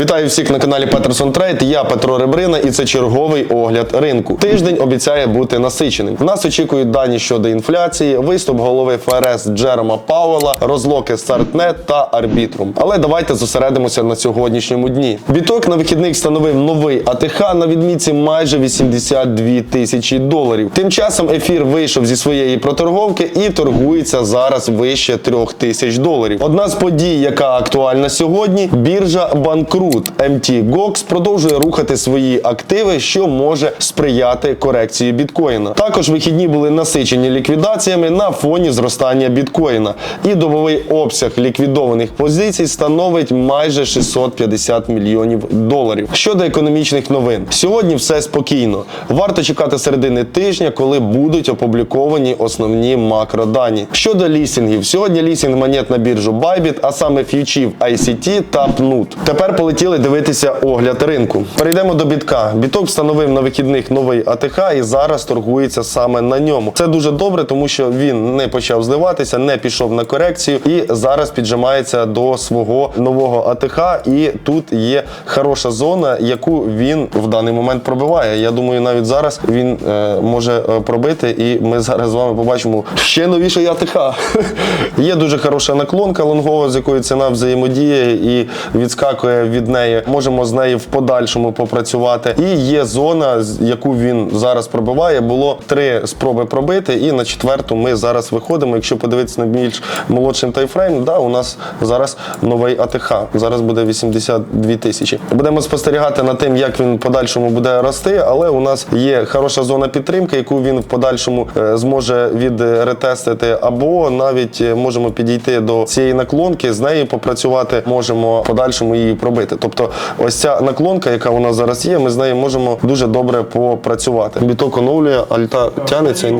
Вітаю всіх на каналі Петерсон Трейд. Я Петро Ребрина, і це черговий огляд ринку. Тиждень обіцяє бути насиченим. Нас очікують дані щодо інфляції, виступ голови ФРС Джерома Пауела, розлоки Стартнет та Арбітрум. Але давайте зосередимося на сьогоднішньому дні. Біток на вихідних встановив новий АТХ на відмітці майже 82 тисячі доларів. Тим часом ефір вийшов зі своєї проторговки і торгується зараз вище 3 тисяч доларів. Одна з подій, яка актуальна сьогодні, біржа Банкрут MT Gox продовжує рухати свої активи, що може сприяти корекції біткоїна. Також вихідні були насичені ліквідаціями на фоні зростання біткоїна, і добовий обсяг ліквідованих позицій становить майже 650 мільйонів доларів. Щодо економічних новин, сьогодні все спокійно. Варто чекати середини тижня, коли будуть опубліковані основні макродані. Щодо лісінгів, сьогодні лісінг монет на біржу Bybit, а саме ф'ючів ICT та PNUT. Тепер полетіли дивитися огляд ринку. Перейдемо до бітка. Біток встановив на вихідних новий АТХ і зараз торгується саме на ньому. Це дуже добре, тому що він не почав зливатися, не пішов на корекцію і зараз піджимається до свого нового АТХ. І тут є хороша зона, яку він в даний момент пробиває. Я думаю, навіть зараз він е, може е, пробити, і ми зараз з вами побачимо ще новіший АТХ. Є дуже хороша наклонка лонгова, з якою ціна взаємодіє і відскакує від неї. Можемо з нею в подальшому попрацювати. І є зона, яку він зараз пробиває. Було три спроби пробити, і на четверту ми зараз виходимо. Якщо подивитися на більш молодший тайфрейм, да, у нас зараз новий АТХ. Зараз буде 82 тисячі. Будемо спостерігати над тим, як він в подальшому буде рости, але у нас є хороша зона підтримки, яку він в подальшому е, зможе відретестити, або навіть е, можемо підійти до цієї наклонки, з нею попрацювати, можемо в подальшому її пробити. Тобто, ось ця наклонка, яка у нас зараз є, ми з нею можемо дуже добре попрацювати. Біток оновлює, альта тянеться.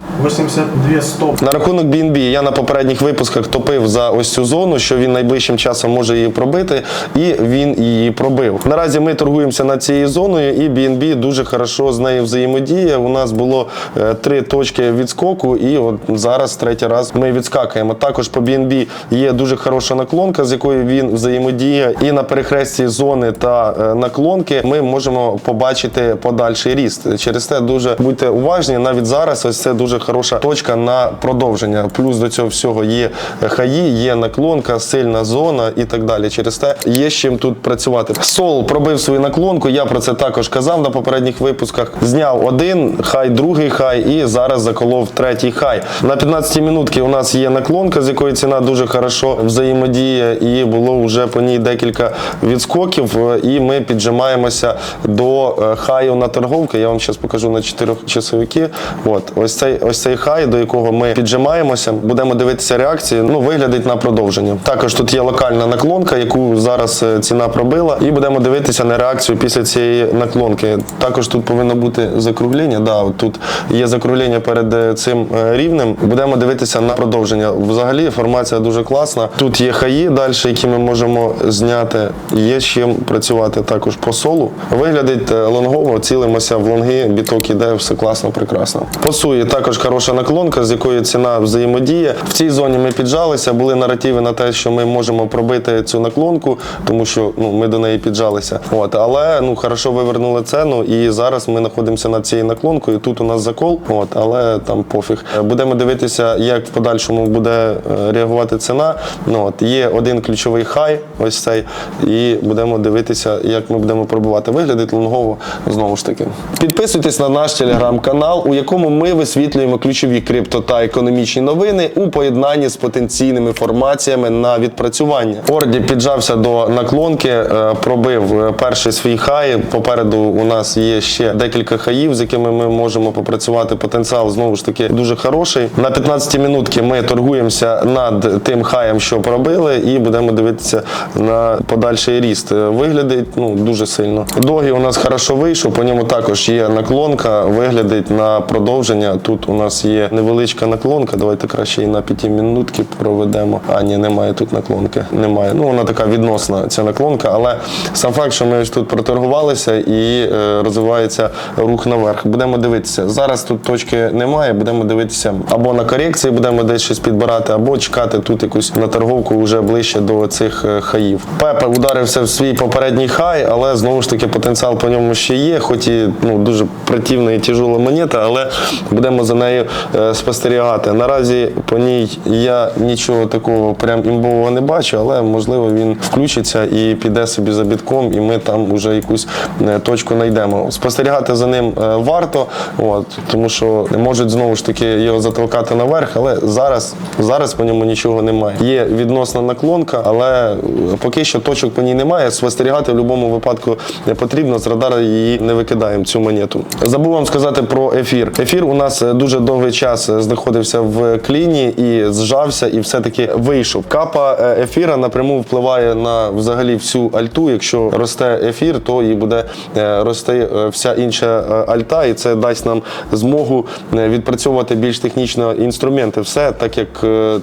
Бля, 82 стоп. На рахунок BNB я на попередніх випусках топив за ось цю зону, що він найближчим часом може її пробити, і він її пробив. Наразі ми торгуємося над цією зоною, і BNB дуже хорошо з нею взаємодіє. У нас було е, три точки відскоку, і от зараз третій раз ми відскакуємо. Також по BNB є дуже хороша наклонка, з якою він взаємодіє. І на перехресті зони та е, наклонки ми можемо побачити подальший ріст. Через те дуже будьте уважні. Навіть зараз ось це дуже хороша точка на продовження. Плюс до цього всього є хаї, є наклонка, сильна зона і так далі. Через те є з чим тут працювати. Сол пробив свою наклонку. Я про це також казав на попередніх випусках. Зняв один хай, другий хай, і зараз заколов третій хай. На 15 минутки у нас є наклонка, з якої ціна дуже хорошо взаємодіє, і було вже по ній декілька відскоків. І ми піджимаємося до е, хаю на торговки. Я вам зараз покажу на чотирьох часовики. От ось цей ось цей хай, до якого ми піджимаємося. Будемо дивитися реакції. Ну виглядить на продовження. Також тут є локальна наклонка, яку зараз е, ціна пробила, і будемо дивитися на реакцію після цієї наклонки. Також тут повинно бути закруглення. Да, тут є закруглення перед е, цим е, рівнем. Будемо дивитися на продовження. Взагалі формація дуже класна. Тут є хаї далі, які ми можемо зняти. Є з чим працювати також по солу. Виглядить лонгово, цілимося в лонги, біток іде, все класно, прекрасно. По також хороша наклонка, з якою ціна взаємодіє. В цій зоні ми піджалися, були наративи на те, що ми можемо пробити цю наклонку, тому що ну, ми до неї піджалися. От, але ну хорошо вивернули ціну, і зараз ми знаходимося над цією наклонкою. Тут у нас закол, от, але там пофіг. Будемо дивитися, як в подальшому буде е, реагувати ціна. Ну, от, є один ключовий хай, ось цей, і будемо дивитися, як ми будемо пробувати. Виглядить лонгово знову ж таки. Підписуйтесь на наш телеграм-канал, у якому ми висвітлюємо ключові крипто та економічні новини у поєднанні з потенційними формаціями на відпрацювання. Орді піджався до наклонки, е, пробив е, перший свій хай. Попереду у нас є ще декілька хаїв, з якими ми можемо попрацювати. Потенціал знову ж таки дуже хороший. На 15 минутки ми торгуємося над тим хаєм, що пробили, і будемо дивитися на подальший ріст. Е, Виглядить ну дуже сильно. Догі у нас хорошо вийшов, по ньому також є наклонка, виглядить на продовження. Тут тут у нас є невеличка наклонка. Давайте краще і на п'ятимінутки проведемо. А, ні, немає тут наклонки. Немає. Ну, вона така відносна, ця наклонка, але сам факт, що ми ось тут проторгувалися і е, розвивається рух наверх. Будемо дивитися. Зараз тут точки немає, будемо дивитися або на корекції, будемо десь щось підбирати, або чекати тут якусь наторговку вже ближче до цих е, хаїв. Пепе ударився в свій попередній хай, але знову ж таки потенціал по ньому ще є, хоч і ну, дуже противна і тяжела монета, але будемо за нею е, спостерігати. Наразі по ній я нічого такого прям імбового не бачу, але можливо він включиться і піде собі за бітком, і ми там вже якусь е, точку знайдемо. Спостерігати за ним е, варто, от, тому що можуть знову ж таки його затолкати наверх, але зараз, зараз по ньому нічого немає. Є відносна наклонка, але поки що точок по ній немає. Спостерігати в будь-якому випадку не потрібно. З радара її не викидаємо цю монету. Забув вам сказати про ефір. Ефір у нас дуже довгий час знаходився в кліні і зжався, і все-таки вийшов. Капа е, ефіра напряму впливає на взагалі всю альту. Якщо росте ефір, то і буде е, рости е, вся інша альта, і це дасть нам змогу відпрацьовувати більш технічно інструменти. Все так як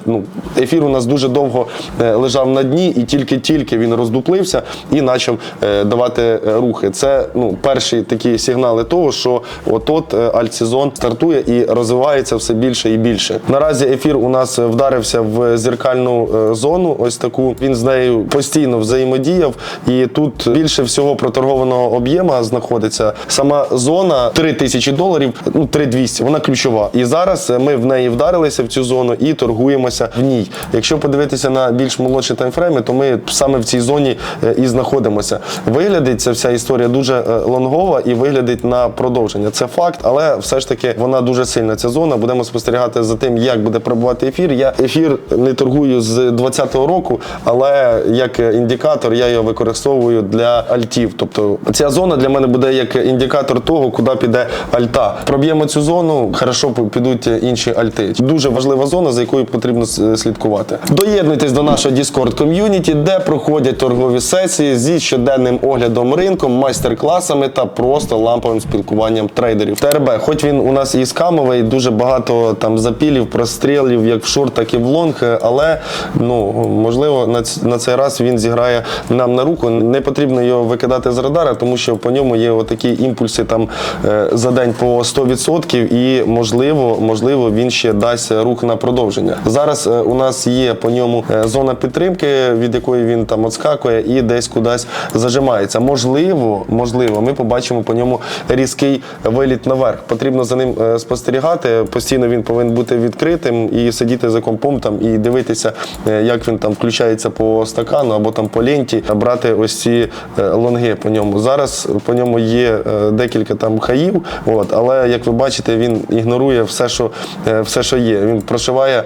ну, ефір у нас дуже довго лежав на дні, і тільки-тільки він роздуплився і почав давати рухи. Це ну, перші такі сигнали того, що от-от е, альтсезон стартує і розвивається все більше і більше. Наразі ефір у нас вдарився в зеркальну е, зону. Ось таку він з нею постійно взаємодіяв, і тут більше всього проторгованого об'єма знаходиться. Сама зона 3 тисячі доларів, ну 3200, вона ключова. І зараз ми в неї вдарилися в цю зону і торгуємося в ній. Якщо подивитися на більш молодші таймфрейми, то ми саме в цій зоні е, і знаходимося. Виглядить ця вся історія дуже е, лонгова і виглядить на продовження. Це факт, але все ж таки вона дуже сильна. Ця зона. Будемо спостерігати за тим, як буде прибувати ефір. Я ефір не торгую з 2020 року, але як індикатор я його використовую для альтів. Тобто ця зона для мене буде як індикатор того, куди піде альта. Проб'ємо цю зону, хорошо підуть інші альти. Дуже важлива зона, за якою потрібно слідкувати. Доєднуйтесь до нашого Discord ком'юніті, де проходять торгові сесії зі щоденним оглядом ринку, майстер-класами та просто ламповим спілкуванням трейдерів. ТРБ, хоч він у нас і скамовий, дуже багато там запілів, прострілів, як в шорт, так і в лонг, але ну можливо на, на цей раз він зіграє нам на руку. Не потрібно його викидати з радара, тому що по ньому є отакі імпульси там е, за день по 100% і можливо, можливо, він ще дасть рух на продовження. Зараз е, у нас є по ньому е, зона підтримки, від якої він там отскакує і десь кудись зажимається. Можливо, можливо, ми побачимо по ньому різкий виліт наверх. Потрібно за ним е, спостерігати. Постійно він повинен бути відкритим і сидіти за компом там і дивитися, е, як він там включається по стакану або там по ленті, брати ось ці е, лонги по ньому. Зараз по ньому є е, декілька там хаїв, от, але як ви бачите, він ігнорує все, що, все, що є. Він прошиває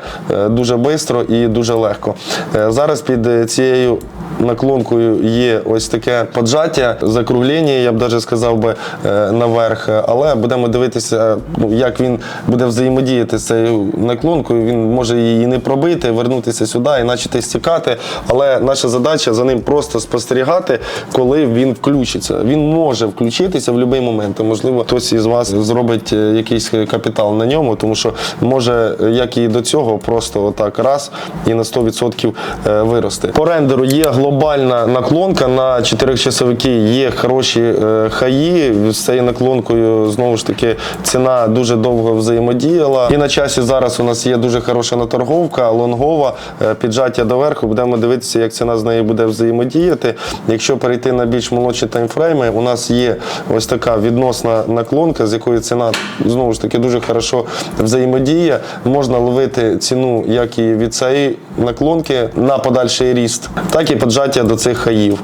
дуже швидко і дуже легко. Зараз під цією наклонкою є ось таке поджаття, закруглення, я б навіть сказав би е, наверх. Але будемо дивитися, ну, як він буде взаємодіяти з цією наклонкою. Він може її не пробити, вернутися сюди і почати стікати. Але наша задача за ним просто спостерігати, коли він включиться. Він може включитися в будь-який момент. Можливо, хтось із вас зробить е, якийсь капітал на ньому, тому що може, як і до цього, просто отак раз і на 100% е, вирости. По рендеру є глобальна наклонка на 4 часовики, є хороші е, хаї. З цією наклонкою знову ж таки ціна дуже довго взаємодіяла. І на часі зараз у нас є дуже хороша наторговка, лонгова, е, піджаття доверху. Будемо дивитися, як ціна з нею буде взаємодіяти. Якщо перейти на більш молодші таймфрейми, у нас є ось така відносна наклонка, з якою ціна знову ж таки дуже хорошо взаємодіє. Можна ловити ціну як і від цієї наклонки на подальший ріст, так і поджаття до цих хаїв.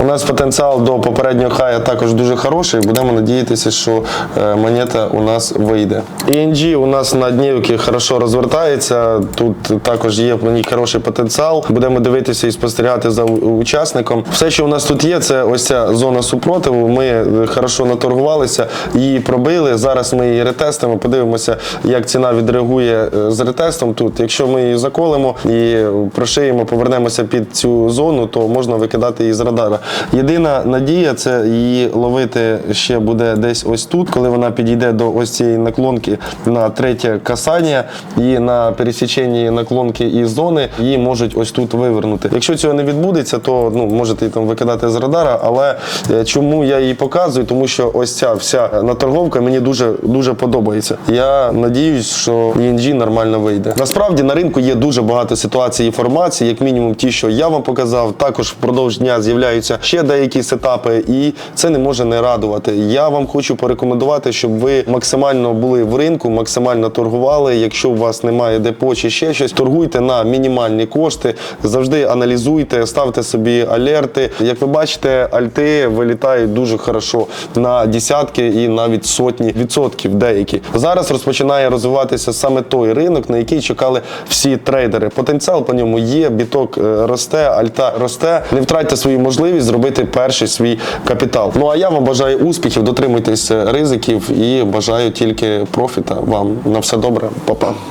У нас потенціал до попереднього хая також дуже хороший. Будемо надіятися, що е, монета у нас вийде. ENG у нас на днівки хорошо розвертається. Тут також є в ній хороший потенціал. Будемо дивитися і спостерігати за учасником. Все, що у нас тут є, це ось ця зона супротиву. Ми е, хорошо наторгувалися, її пробили. Зараз ми її ретестимо. Подивимося, як ціна відреагує е, з ретестом. Тут, якщо ми її заколимо і прошиємо, повернемося під цю зону, то можна викидати її з радара. Єдина надія це її ловити ще буде десь ось тут, коли вона підійде до ось цієї наклонки на третє касання, і на пересіченні наклонки і зони її можуть ось тут вивернути. Якщо цього не відбудеться, то ну можете її там викидати з радара. Але е, чому я її показую? Тому що ось ця вся наторговка мені дуже дуже подобається. Я надіюсь, що ENG нормально вийде. Насправді на ринку є дуже багато ситуацій і формацій, як мінімум ті, що я вам показав. Також впродовж дня з'являються ще деякі сетапи, і це не може не радувати. Я вам хочу порекомендувати, щоб ви максимально були в ринку, максимально торгували. Якщо у вас немає депо чи ще щось, торгуйте на мінімальні кошти. Завжди аналізуйте, ставте собі алерти. Як ви бачите, альти вилітають дуже хорошо на десятки і навіть сотні відсотків деякі. Зараз розпочинає розвиватися саме той ринок, на який чекали всі трейдери. Потенціал по ньому є, біток е, росте, альта росте. Не втратьте свою можливість зробити перший свій капітал. Ну а я вам бажаю успіхів, дотримуйтесь е, ризиків і бажаю тільки профіта вам. На все добре, Па-па.